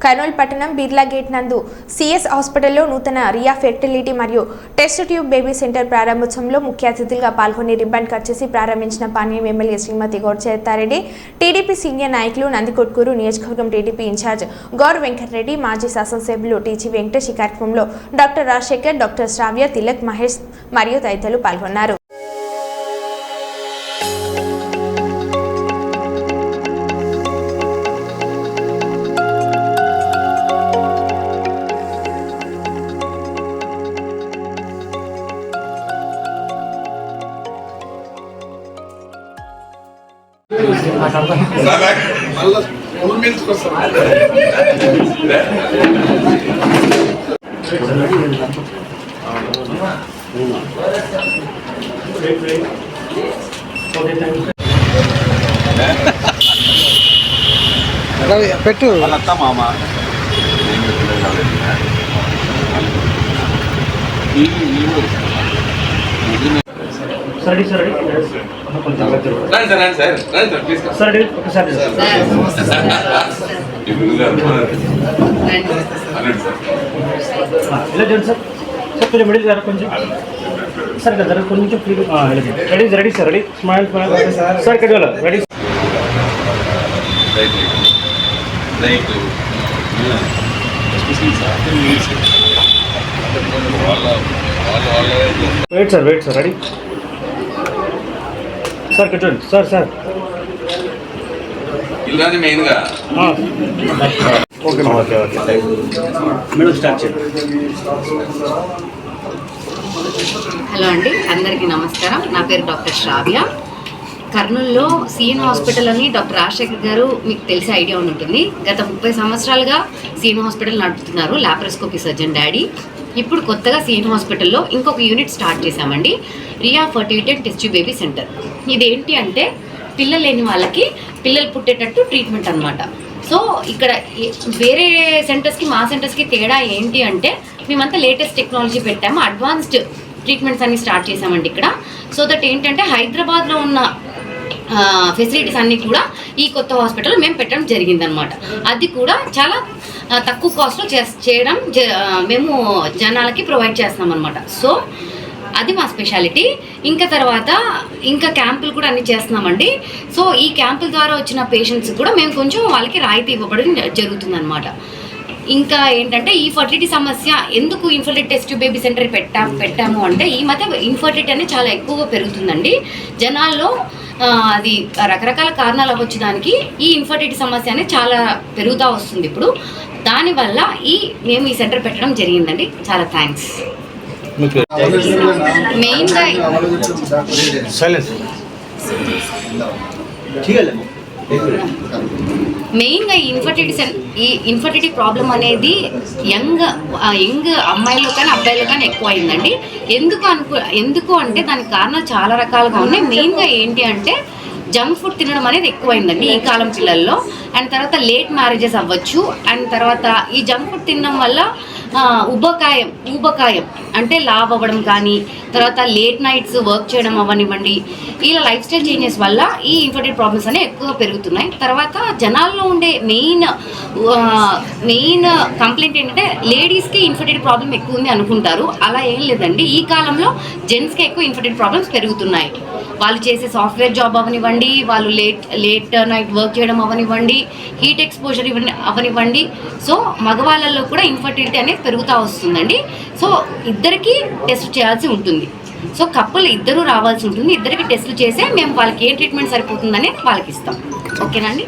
కర్నూలు పట్టణం బిర్లా గేట్ నందు సిఎస్ హాస్పిటల్లో నూతన రియా ఫెర్టిలిటీ మరియు టెస్ట్ ట్యూబ్ బేబీ సెంటర్ ప్రారంభోత్సవంలో ముఖ్య అతిథులుగా పాల్గొని రిబ్బన్ కట్ చేసి ప్రారంభించిన పానీయం ఎమ్మెల్యే శ్రీమతి గౌడ్చేతారెడ్డి టీడీపీ సీనియర్ నాయకులు నందికొట్కూరు నియోజకవర్గం టీడీపీ ఇన్ఛార్జ్ గౌర్ వెంకటరెడ్డి మాజీ శాసనసభ్యులు టీజీ వెంకటేష్ ఈ కార్యక్రమంలో డాక్టర్ రాజశేఖర్ డాక్టర్ శ్రావ్య తిలక్ మహేష్ మరియు తదితరులు పాల్గొన్నారు. పెట్టు. వాళ్ళ అత్త మామ ఈ సార్ రెడీ సార్ రెడీ కొంచెం దగ్గర రండి సార్ రండి సార్ రండి సార్ ప్లీజ్ సార్ రెడీ ఒకసారి ఇప్పుడు అనండి సార్ ఇలా చూడండి సార్ సార్ కొంచెం రెడీ సార్ కొంచెం సార్ ఇక్కడ జర కొంచెం free ready ready sir ready smile smile sir ఇక్కడ రెడీ రైట్ రైట్ వాళ్ళ వాళ్ళ వాళ్ళ wait sir wait sir ready sir చూడండి సార్ సార్. ఇల్లాని మెయిన్గా. Okay okay okay. Madam start చేయండి. హలో అండి అందరికీ నమస్కారం. నా పేరు డాక్టర్ శ్రావ్య. కర్నూలులో సిఎన్ హాస్పిటల్ అని డాక్టర్ రాజశేఖర్ గారు మీకు తెలిసే ఐడియా ఉంటుంది. గత ముప్పై సంవత్సరాలుగా సిఎన్ హాస్పిటల్ నడుపుతున్నారు లాప్రోస్కోపీ సర్జన్ డాడీ. ఇప్పుడు కొత్తగా సిఎన్ హాస్పిటల్లో ఇంకొక యూనిట్ స్టార్ట్ చేశామండి. Ria fertility and test baby centre. ఇదేంటి అంటే పిల్లలు లేని వాళ్ళకి పిల్లలు పుట్టేటట్టు ట్రీట్మెంట్ అనమాట సో ఇక్కడ వేరే సెంటర్స్కి మా సెంటర్స్కి తేడా ఏంటి అంటే మేమంతా లేటెస్ట్ టెక్నాలజీ పెట్టాము. అడ్వాన్స్డ్ ట్రీట్మెంట్స్ అన్ని స్టార్ట్ చేసామండి ఇక్కడ. సో దట్ ఏంటంటే హైదరాబాద్లో ఉన్న ఫెసిలిటీస్ అన్నీ కూడా ఈ కొత్త హాస్పిటల్ మేము పెట్టడం జరిగిందనమాట అది కూడా చాలా తక్కువ కాస్ట్లో చేయడం జ- మేము జనాలకి ప్రొవైడ్ చేస్తున్నాం అనమాట సో అది మా స్పెషాలిటీ ఇంకా తర్వాత ఇంకా క్యాంపులు కూడా అన్ని చేస్తున్నామండి. సో ఈ క్యాంపుల ద్వారా వచ్చిన పేషెంట్స్ కూడా మేము కొంచెం వాళ్ళకి రాయితీ ఇవ్వబడి జరుగుతుందన్నమాట. ఇంకా ఏంటంటే ఈ ఫర్టిలిటీ సమస్య ఎందుకు ఇన్ఫర్టిలిటీ టెస్ట్ బేబీ సెంటర్ పెట్టా పెట్టాము అంటే ఈ మధ్య ఇన్ఫర్టిలిటీ అనేది చాలా ఎక్కువగా పెరుగుతుందండి. జనాల్లో అది రకరకాల కారణాలు అవ్వచ్చు దానికి. ఈ ఇన్ఫర్టిలిటీ సమస్య అనేది చాలా పెరుగుతూ వస్తుంది ఇప్పుడు. దానివల్ల ఈ మేము ఈ సెంటర్ పెట్టడం జరిగిందండి. చాలా థ్యాంక్స్. మెయిన్గా మెయిన్గా ఈ ఇన్ఫర్టిలిటీ సెన్ ఈ ఇన్ఫర్టిలిటీ ప్రాబ్లం అనేది యంగ్ యంగ్ అమ్మాయిలో కానీ అబ్బాయిలో కానీ ఎక్కువ అయిందండి ఎందుకు అనుకు ఎందుకు అంటే దానికి కారణాలు చాలా రకాలుగా ఉన్నాయి. మెయిన్గా ఏంటి అంటే జంక్ ఫుడ్ తినడం అనేది ఎక్కువైందండి ఈ కాలం పిల్లల్లో. అండ్ తర్వాత లేట్ మ్యారేజెస్ అవ్వచ్చు. అండ్ తర్వాత ఈ జంక్ ఫుడ్ తినడం వల్ల ఉబకాయం ఊబకాయం అంటే లావ్ అవ్వడం కానీ తర్వాత లేట్ నైట్స్ వర్క్ చేయడం అవనివ్వండి ఇలా లైఫ్ స్టైల్ చేంజెస్ వల్ల ఈ ఇన్ఫర్టెడ్ ప్రాబ్లమ్స్ అనేవి ఎక్కువ పెరుగుతున్నాయి. తర్వాత జనాల్లో ఉండే మెయిన్ మెయిన్ కంప్లైంట్ ఏంటంటే లేడీస్కి ఇన్ఫర్టిలిటీ ప్రాబ్లం ఎక్కువ ఉంది అనుకుంటారు. అలా ఏం లేదండి. ఈ కాలంలో జెంట్స్కి ఎక్కువ ఇన్ఫర్టిలిటీ ప్రాబ్లమ్స్ పెరుగుతున్నాయి. వాళ్ళు చేసే సాఫ్ట్వేర్ జాబ్ అవనివ్వండి వాళ్ళు లేట్ లేట్ నైట్ వర్క్ చేయడం అవనివ్వండి హీట్ ఎక్స్పోజర్ ఇవ్వండి అవనివ్వండి సో మగవాళ్ళల్లో కూడా ఇన్ఫర్టిలిటీ అనేది పెరుగుతూ వస్తుందండి. సో ఇద్దరికి టెస్ట్ చేయాల్సి ఉంటుంది. సో కప్పులు ఇద్దరు రావాల్సి ఉంటుంది. ఇద్దరికి టెస్టులు చేసే మేము వాళ్ళకి ఏ ట్రీట్మెంట్ సరిపోతుందని వాళ్ళకి ఇస్తాం. ఓకేనండి